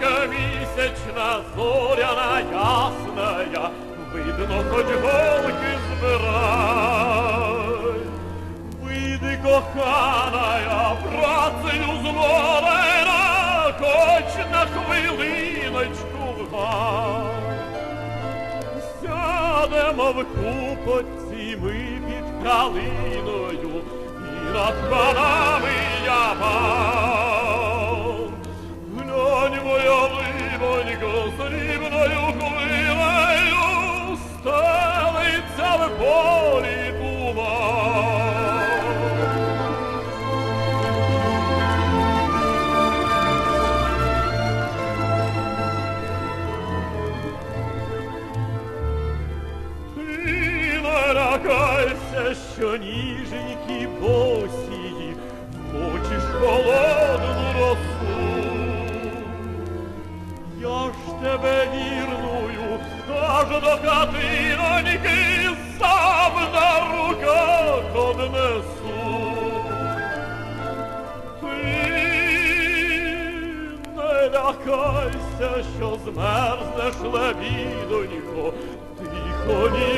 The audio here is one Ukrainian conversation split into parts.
місячна зоряна ясная, видно, хоч голки збирай. Вийди, коханая, працею зморена, хоч на хвилиночку в. Сядемо в купоці ми під калиною, і над панами я вам. Не що ніженькі босії, хочеш холодну росу. Я ж тебе вірную, аж до хатиноньки лякайся, що змерзнеш лебідонько, тихо ні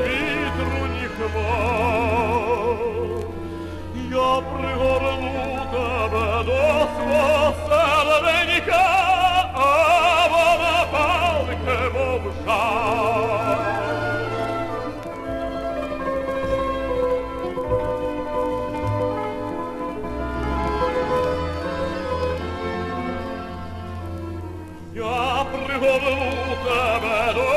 apri come un